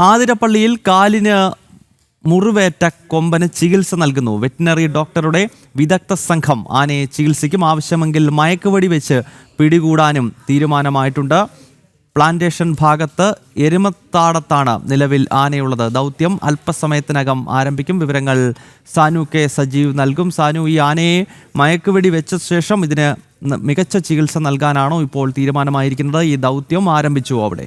ആതിരപ്പള്ളിയിൽ കാലിന് മുറിവേറ്റ കൊമ്പന് ചികിത്സ നൽകുന്നു. വെറ്റിനറി ഡോക്ടറുടെ വിദഗ്ധ സംഘം ആനയെ ചികിത്സിക്കും. ആവശ്യമെങ്കിൽ മയക്കുവടി വെച്ച് പിടികൂടാനും തീരുമാനമായിട്ടുണ്ട്. പ്ലാന്റേഷൻ ഭാഗത്ത് എരുമത്താടത്താണ് നിലവിൽ ആനയുള്ളത്. ദൗത്യം അല്പസമയത്തിനകം ആരംഭിക്കും. വിവരങ്ങൾ സാനു കെ സജീവ് നൽകും. സാനു ഈ ആനയെ മയക്കുവെടി വെച്ച ശേഷം ഇതിന് മികച്ച ചികിത്സ നൽകാനാണോ ഇപ്പോൾ തീരുമാനമായിരിക്കുന്നത്? ഈ ദൗത്യം ആരംഭിച്ചു അവിടെ?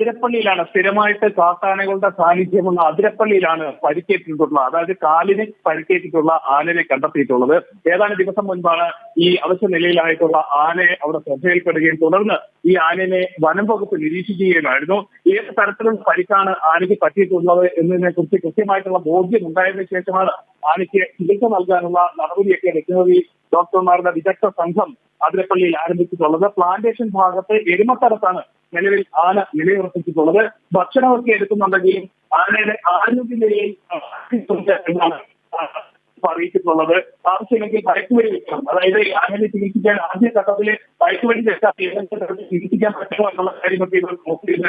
അതിരപ്പള്ളിയിലാണ് സ്ഥിരമായിട്ട് കാട്ടാനകളുടെ സാന്നിധ്യമുള്ള അതിരപ്പള്ളിയിലാണ് പരിക്കേറ്റിട്ടുള്ള അതായത് കാലിന് പരിക്കേറ്റിട്ടുള്ള ആനയെ കണ്ടെത്തിയിട്ടുള്ളത്. ഏതാനും ദിവസം മുൻപാണ് ഈ അവശ്യ നിലയിലായിട്ടുള്ള ആനയെ അവിടെ ശ്രദ്ധയിൽപ്പെടുകയും തുടർന്ന് ഈ ആനയെ വനം വകുപ്പ് നിരീക്ഷിക്കുകയുമായിരുന്നു. ഏത് തരത്തിലുള്ള പരിക്കാണ് ആനയ്ക്ക് പറ്റിയിട്ടുള്ളത് എന്നതിനെ കുറിച്ച് കൃത്യമായിട്ടുള്ള ബോധ്യം ഉണ്ടായതിനു ശേഷമാണ് ആനയ്ക്ക് ചികിത്സ നൽകാനുള്ള നടപടിയൊക്കെ വെറ്റിനറി ഡോക്ടർമാരുടെ വിദഗ്ധ സംഘം അതിരപ്പള്ളിയിൽ ആരംഭിച്ചിട്ടുള്ളത്. പ്ലാന്റേഷൻ ഭാഗത്ത് എരുമത്തടത്താണ് നിലവിൽ ആന നിലയുറപ്പിച്ചിട്ടുള്ളത്. ഭക്ഷണമൊക്കെ എടുക്കുന്നുണ്ടെങ്കിലും ആനയുടെ ആരോഗ്യനിലയിൽ നിലയിൽ എന്നാണ് അറിയിച്ചിട്ടുള്ളത്. ആവശ്യമെങ്കിൽ മയക്കുവരി വെക്കണം. അതായത് ആനയെ ചികിത്സിക്കാൻ ആദ്യ ഘട്ടത്തിൽ മയക്കുവരി വെച്ചാൽ ചികിത്സിക്കാൻ പറ്റുമോ എന്നുള്ള കാര്യമൊക്കെ ഇവർ നോക്കിയിരുന്നു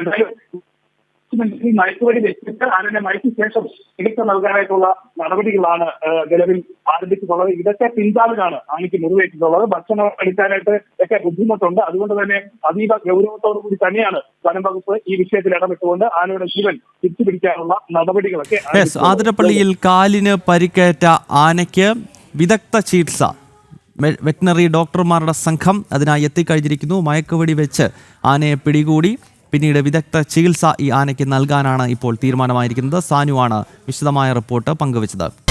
എന്തായാലും ഈ മയക്കുവരി വെച്ചിട്ട് ആനനെ മയക്കു ശേഷം ചികിത്സ നൽകാനായിട്ടുള്ള നടപടികളാണ് നിലവിൽ ആരംഭിച്ചിട്ടുള്ളത്. ഇതൊക്കെ പിൻതാളിലാണ് ആനയ്ക്ക് മുറിവേറ്റിട്ടുള്ളത്. ഭക്ഷണം എടുക്കാനായിട്ട് ഒക്കെ ബുദ്ധിമുട്ടുണ്ട്. അതുകൊണ്ട് തന്നെ അതീവ ഗൗരവത്തോടു കൂടി തന്നെയാണ് വനം വകുപ്പ് ഈ വിഷയത്തിൽ ഇടപെട്ടുകൊണ്ട് ആനയുടെ ജീവൻ തിരിച്ചുപിടിക്കാനുള്ള നടപടികളൊക്കെ യെസ് ആരംഭിച്ചിട്ടുള്ളത്. ആതിരപ്പള്ളിയിൽ കാലിന് പരിക്കേറ്റ ആനയ്ക്ക് വിദഗ്ധ ചികിത്സ. വെറ്റിനറി ഡോക്ടർമാരുടെ സംഘം അതിനായി എത്തിക്കഴിഞ്ഞിരിക്കുന്നു. മയക്കുവെടി വെച്ച് ആനയെ പിടികൂടി. പിന്നീട് വിദഗ്ധ ചികിത്സ ഈ ആനയ്ക്ക് നൽകാനാണ് ഇപ്പോൾ തീരുമാനമായിരിക്കുന്നത്. സാനുവാണ് വിശദമായ റിപ്പോർട്ട് പങ്കുവച്ചത്.